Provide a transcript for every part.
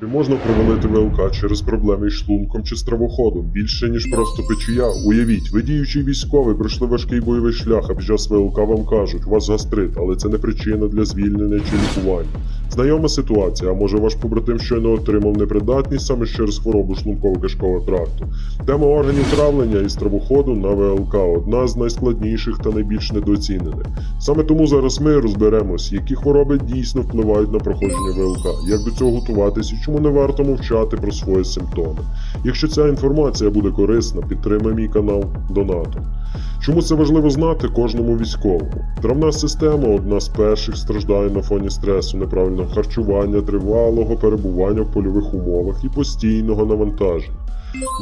Чи можна провалити ВЛК через проблеми із шлунком чи стравоходом більше, ніж просто печія? Уявіть, ви діючий військовий, пройшли важкий бойовий шлях, а під час ВЛК вам кажуть, у вас гастрит, але це не причина для звільнення чи лікування. Знайома ситуація, а може ваш побратим щойно отримав непридатність саме через хворобу шлунково-кишкового тракту. Тема органів травлення і стравоходу на ВЛК одна з найскладніших та найбільш недооцінених. Саме тому зараз ми розберемось, які хвороби дійсно впливають на проходження ВЛК, як до цього готуватись і чому не варто мовчати про свої симптоми. Якщо ця інформація буде корисна, підтримай мій канал донатом. Чому це важливо знати кожному військовому? Травна система одна з перших страждає на фоні стресу, неправильного харчування, тривалого перебування в польових умовах і постійного навантаження.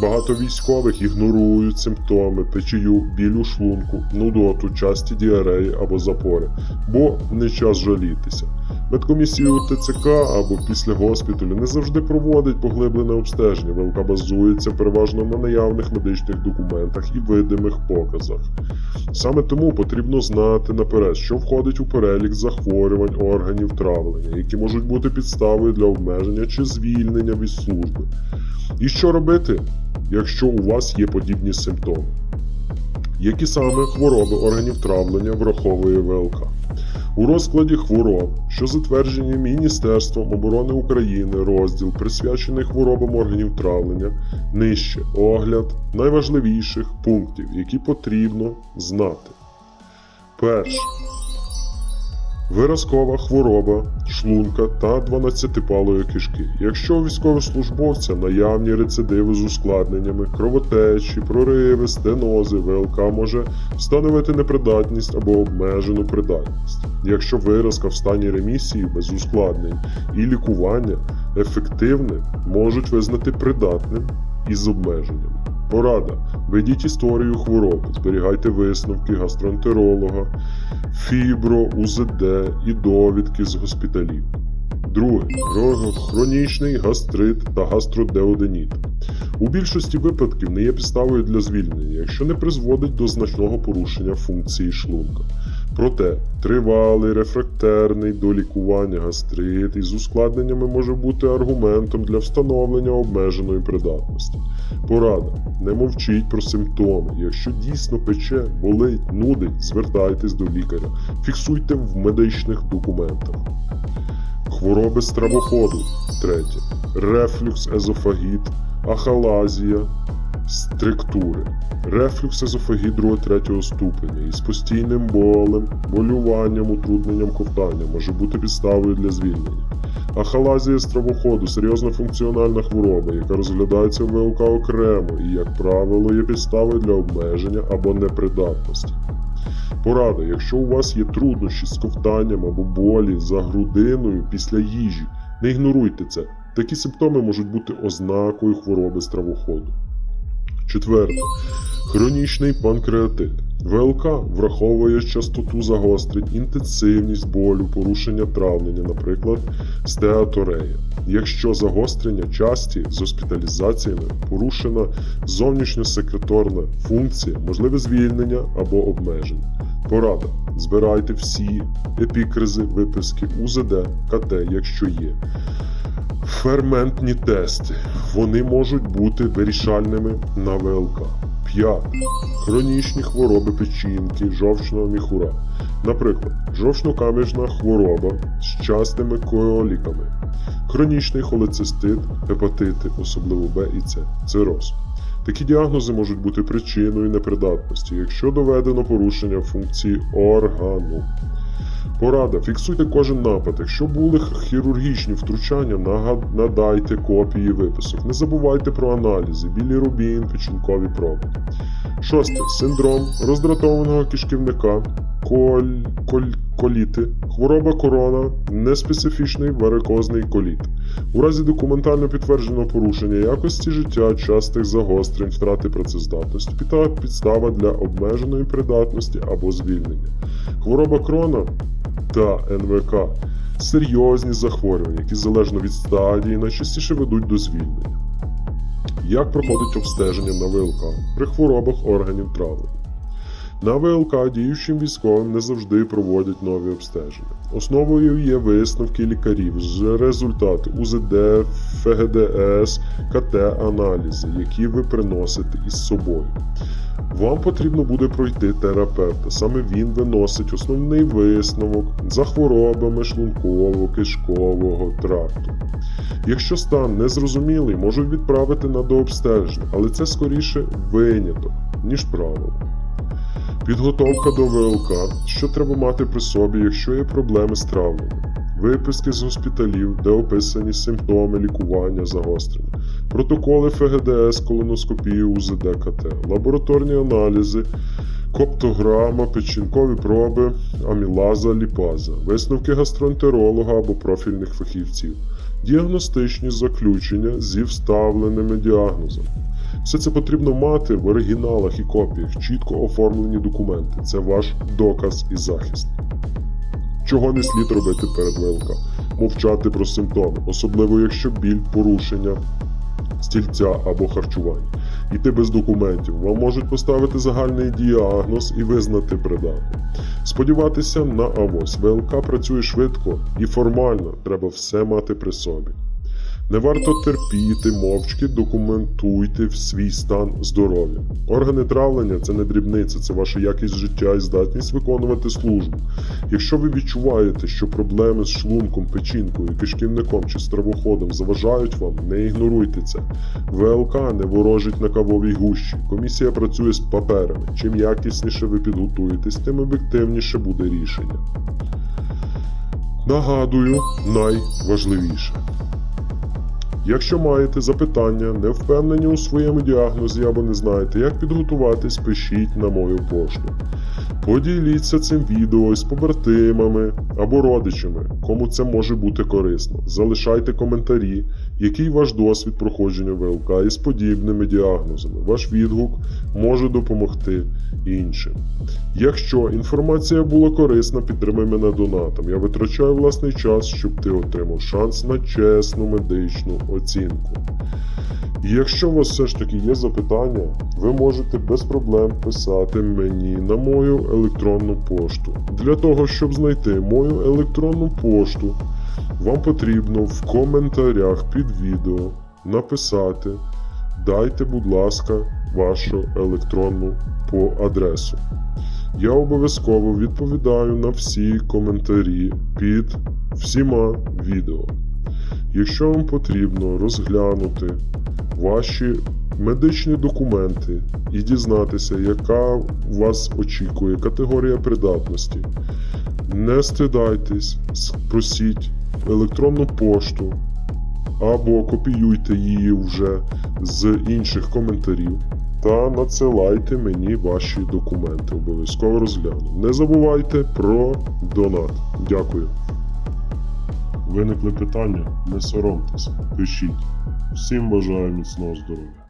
Багато військових ігнорують симптоми, печію, біль шлунку, нудоту, часті діареї або запори, бо не час жалітися. Медкомісію ТЦК або після госпіталю не завжди проводить поглиблене обстеження. ВЛК базується переважно на наявних медичних документах і видимих показах. Саме тому потрібно знати наперед, що входить у перелік захворювань органів травлення, які можуть бути підставою для обмеження чи звільнення від служби. І що робити, якщо у вас є подібні симптоми? Які саме хвороби органів травлення враховує ВЛК? У розкладі хвороб, що затверджені Міністерством оборони України, розділ присвячений хворобам органів травлення, нижче огляд найважливіших пунктів, які потрібно знати. Перше. Виразкова хвороба шлунка та 12-палої кишки. Якщо у військовослужбовця наявні рецидиви з ускладненнями, кровотечі, прориви, стенози, ВЛК може встановити непридатність або обмежену придатність. Якщо виразка в стані ремісії без ускладнень і лікування ефективне, можуть визнати придатним із обмеженнями. Порада. Ведіть історію хвороб, зберігайте висновки гастроентеролога, фібро, УЗД і довідки з госпіталів. Друге. Хронічний гастрит та гастродеоденіт. У більшості випадків не є підставою для звільнення, якщо не призводить до значного порушення функції шлунка. Проте тривалий рефрактерний до лікування гастрит із ускладненнями може бути аргументом для встановлення обмеженої придатності. Порада. Не мовчіть про симптоми. Якщо дійсно пече, болить, нудить, звертайтесь до лікаря. Фіксуйте в медичних документах. Хвороби стравоходу. Третє. Рефлюкс езофагіт, ахалазія, стриктури. Рефлюкс езофагіт 2-3 ступеня із постійним болем, болюванням, утрудненням ковтання може бути підставою для звільнення. Ахалазія стравоходу серйозна функціональна хвороба, яка розглядається в ВЛК окремо і, як правило, є підставою для обмеження або непридатності. Порада, якщо у вас є труднощі з ковтанням або болі за грудиною після їжі, не ігноруйте це. Такі симптоми можуть бути ознакою хвороби стравоходу. Четверте. Хронічний панкреатит. ВЛК враховує частоту загострень, інтенсивність болю, порушення травлення, наприклад, стеаторея. Якщо загострення часті з госпіталізаціями, порушена зовнішньосекреторна функція, можливе звільнення або обмеження. Порада. Збирайте всі епікризи, виписки УЗД, КТ, якщо є. Ферментні тести. Вони можуть бути вирішальними на ВЛК. 5. Хронічні хвороби печінки, жовчного міхура. Наприклад, жовчно-кам'яна хвороба з частими кооліками, хронічний холецистит, гепатити, особливо Б і С, цироз. Такі діагнози можуть бути причиною непридатності, якщо доведено порушення функції органу. Порада. Фіксуйте кожен напад. Якщо були хірургічні втручання, надайте копії виписок. Не забувайте про аналізи, білірубін, печінкові проби. Шосте. Синдром роздратованого кишківника, коль, коль, коліти, хвороба корона, неспецифічний варикозний коліт. У разі документально підтвердженого порушення якості життя, частих загострень, втрати працездатності, підстава для обмеженої придатності або звільнення. Хвороба крона та НВК серйозні захворювання, які залежно від стадії найчастіше ведуть до звільнення. Як проходить обстеження на ВЛК при хворобах органів травлення? На ВЛК діючим військовим не завжди проводять нові обстеження. Основою є висновки лікарів з результати УЗД, ФГДС, КТ-аналізи, які ви приносите із собою. Вам потрібно буде пройти терапевта. Саме він виносить основний висновок за хворобами шлунково-кишкового тракту. Якщо стан незрозумілий, можуть відправити на дообстеження, але це скоріше виняток, ніж правило. Підготовка до ВЛК, що треба мати при собі, якщо є проблеми з травмами. Виписки з госпіталів, де описані симптоми лікування загострення, протоколи ФГДС, колоноскопії УЗД КТ, лабораторні аналізи, коптограма, печінкові проби, амілаза, ліпаза, висновки гастроентеролога або профільних фахівців, діагностичні заключення зі вставленими діагнозами. Все це потрібно мати в оригіналах і копіях, чітко оформлені документи. Це ваш доказ і захист. Чого не слід робити перед ВЛК? Мовчати про симптоми, особливо якщо біль, порушення стільця або харчування. Іти без документів. Вам можуть поставити загальний діагноз і визнати придатним. Сподіватися на авось. ВЛК працює швидко і формально, треба все мати при собі. Не варто терпіти, мовчки документуйте свій стан здоров'я. Органи травлення це не дрібниця, це ваша якість життя і здатність виконувати службу. Якщо ви відчуваєте, що проблеми з шлунком, печінкою, кишківником чи стравоходом заважають вам, не ігноруйте це. ВЛК не ворожить на кавовій гущі. Комісія працює з паперами. Чим якісніше ви підготуєтесь, тим об'єктивніше буде рішення. Нагадую, найважливіше. Якщо маєте запитання, не впевнені у своєму діагнозі або не знаєте, як підготуватись, пишіть на мою пошту. Поділіться цим відео з побратимами або родичами, кому це може бути корисно. Залишайте коментарі, який ваш досвід проходження ВЛК із подібними діагнозами. Ваш відгук може допомогти іншим. Якщо інформація була корисна, підтримай мене донатом. Я витрачаю власний час, щоб ти отримав шанс на чесну медичну оцінку. І Якщо у вас все ж таки є запитання, ви можете без проблем писати мені на мою електронну пошту. Для того, щоб знайти мою електронну пошту, вам потрібно в коментарях під відео написати Дайте, будь ласка, вашу електронну по адресу. Я обов'язково відповідаю на всі коментарі під всіма відео. Якщо вам потрібно розглянути ваші медичні документи і дізнатися, яка вас очікує категорія придатності, не стидайтесь, просіть електронну пошту або копіюйте її вже з інших коментарів та надсилайте мені ваші документи. Обов'язково розгляну. Не забувайте про донат. Дякую. Виникли питання? Не соромтеся, пишіть. Всім бажаю міцного здоров'я.